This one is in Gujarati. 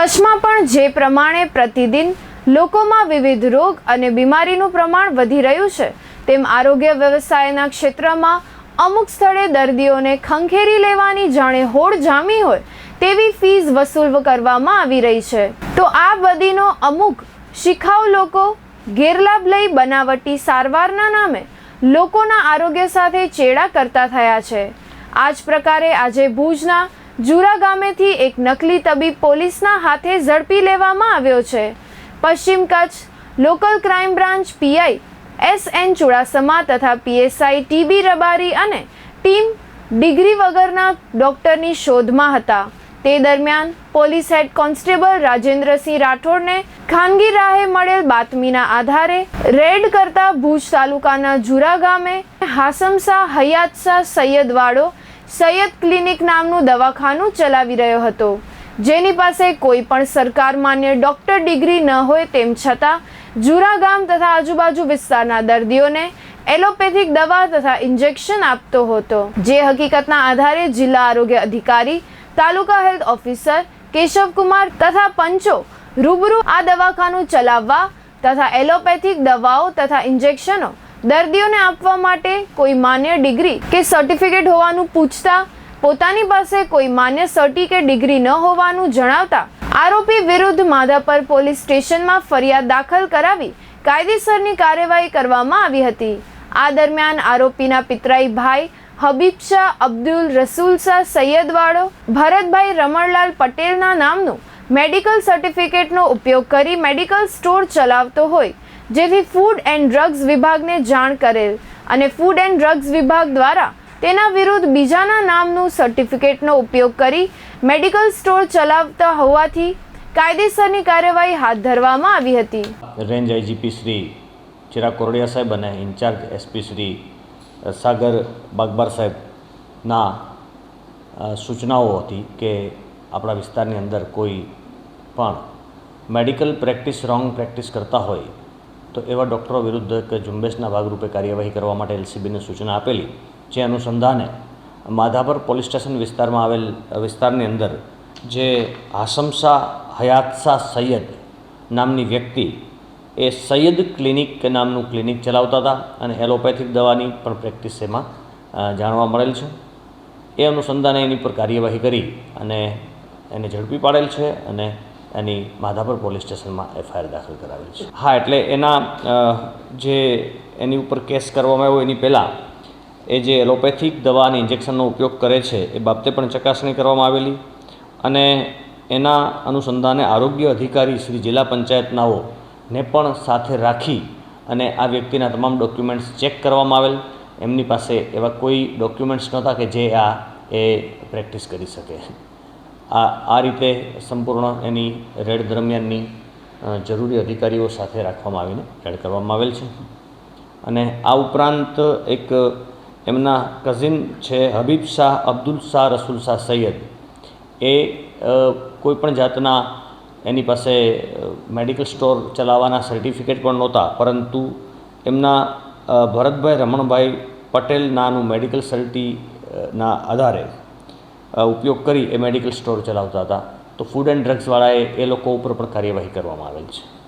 કચ્છમાં પણ જે પ્રમાણે પ્રતિદિન લોકોમાં વિવિધ રોગ અને બીમારીનું પ્રમાણ વધી રહ્યું છે, તેમ આરોગ્ય વ્યવસાયના ક્ષેત્રમાં અમુક સ્થળે દર્દીઓને ખંખેરી લેવાની જાણે હોડ જામી હોય તેવી ફીસ વસૂલ કરવામાં આવી રહી છે. તો આ બધીનો અમુક શિખાઉ લોકો ગેરલાભ લઈ બનાવટી સારવારના નામે લોકોના આરોગ્ય સાથે ચેડા કરતા થયા છે. આ જ પ્રકારે આજે ભુજના જુરા ગામેથી એક નકલી તબીબ પોલીસના હાથે ઝડપી લેવામાં આવ્યો છે. પશ્ચિમ Kutch local crime branch PI S N Chudasama તથા પીએસઆઈ ટીબી રબારી અને ટીમ ડિગ્રી વગરના ડોક્ટરની શોધમાં હતા. તે દરમિયાન પોલીસ હેડ કોન્સ્ટેબલ રાજેન્દ્રસિંહ રાઠોડને ખાનગી રાહે મળેલ બાતમીના આધારે રેડ કરતા ભુજ તાલુકાના જુરા ગામે હાસમસા હયાતસા સૈયદવાડો સૈયદ ક્લિનિક નામનું દવાખાનું ચલાવી રહ્યો હતો. જેની પાસે કોઈ પણ સરકાર માન્ય ડોક્ટર ડિગ્રી ન હોય તેમ છતાં, જુરા ગામ તથા આજુબાજુ વિસ્તારના દર્દીઓને એલોપેથિક દવા તથા ઇન્જેક્શન આપતો હતો. જે હકીકતના આધારે જિલ્લા આરોગ્ય અધિકારી, તાલુકા હેલ્થ ઓફિસર કેશવકુમાર તથા પંચો રૂબરૂ આ દવાખાનું ચલાવવા તથા એલોપેથિક દવાઓ તથા ઇન્જેક્શનો દર્દીઓને આપવા માટે કોઈ માન્ય ડિગ્રી કે સર્ટિફિકેટ હોવાનું પૂછતા, પોતાની પાસે કોઈ માન્ય સર્ટી કે ડિગ્રી ન હોવાનું જણાવતા આરોપી વિરુદ્ધ માધાપર પોલીસ સ્ટેશનમાં ફરિયાદ દાખલ કરાવી કાયદેસરની કાર્યવાહી કરવામાં આવી હતી. આ દરમિયાન આરોપીના પિતરાઈ ભાઈ હબીબ શાહ અબ્દુલ રસૂલ શાહ સૈયદવાળો ભરતભાઈ રમણલાલ પટેલના નામનું મેડિકલ સર્ટિફિકેટનો ઉપયોગ કરી મેડિકલ સ્ટોર ચલાવતો હોય. જેથી ફૂડ એન્ડ ડ્રગ્સ વિભાગને જાણ કરેલ. અને ફૂડ એન્ડ ડ્રગ્સ વિભાગ દ્વારા તેના વિરુદ્ધ બીજાના નામનું સર્ટિફિકેટનો ઉપયોગ કરી મેડિકલ સ્ટોર ચલાવતા હોવાથી કાયદેસરની કાર્યવાહી હાથ ધરવામાં આવી હતી. રેન્જ આઈજીપી શ્રી ચિરાગ કોરડિયા સાહેબ અને ઇન્ચાર્જ એસપી શ્રી સાગર બાગબાર સાહેબના સૂચનાઓ હતી કે આપણા વિસ્તારની અંદર કોઈ પણ મેડિકલ પ્રેક્ટિસ રોંગ પ્રેક્ટિસ કરતા હોય તો એવા ડૉક્ટરો વિરુદ્ધ એક ઝુંબેશના ભાગરૂપે કાર્યવાહી કરવા માટે એલસીબીને સૂચના આપેલી, જે અનુસંધાને માધાપર પોલીસ સ્ટેશન વિસ્તારમાં આવેલ, વિસ્તારની અંદર જે હાસમશા હયાતશા સૈયદ નામની વ્યક્તિ એ સૈયદ ક્લિનિક નામનું ક્લિનિક ચલાવતા હતા અને એલોપેથિક દવાની પણ પ્રેક્ટિસ એમાં જાણવા મળેલ છે. એ અનુસંધાને એની પર કાર્યવાહી કરી અને એને ઝડપી પાડેલ છે અને એની માધાપર પોલીસ સ્ટેશનમાં એફઆઈઆર દાખલ કરાવેલ છે. હા, એટલે એના જે એની ઉપર કેસ કરવામાં આવ્યો એની પહેલાં, એ જે એલોપેથિક દવાની ઇન્જેક્શનનો ઉપયોગ કરે છે, એ બાબતે પણ ચકાસણી કરવામાં આવેલી અને એના અનુસંધાને આરોગ્ય અધિકારી શ્રી જિલ્લા પંચાયતનાઓ ને પણ સાથે રાખી અને આ વ્યક્તિના તમામ ડોક્યુમેન્ટ્સ ચેક કરવામાં આવેલ. એમની પાસે એવા કોઈ ડોક્યુમેન્ટ્સ નહોતા કે જે આ એ પ્રેક્ટિસ કરી શકે. આ આ રીતે સંપૂર્ણ એની રેડ દરમિયાનની જરૂરી અધિકારીઓ સાથે રાખવામાં આવીને રેડ કરવામાં આવેલ છે. અને આ ઉપરાંત એક, એમના કઝિન છે હબીબ શાહ અબ્દુલ શાહ રસુલ શાહ સૈયદ. એ કોઈપણ જાતના એની પાસે મેડિકલ સ્ટોર ચલાવવાના સર્ટિફિકેટ પણ નહોતા, પરંતુ એમના ભરતભાઈ રમણભાઈ પટેલ નાનું મેડિકલ સર્ટી ના આધારે ઉપયોગ કરી એ મેડિકલ સ્ટોર ચલાવતા હતા. તો ફૂડ એન્ડ ડ્રગ્સવાળાએ એ લોકો ઉપર પણ કાર્યવાહી કરવામાં આવેલ છે.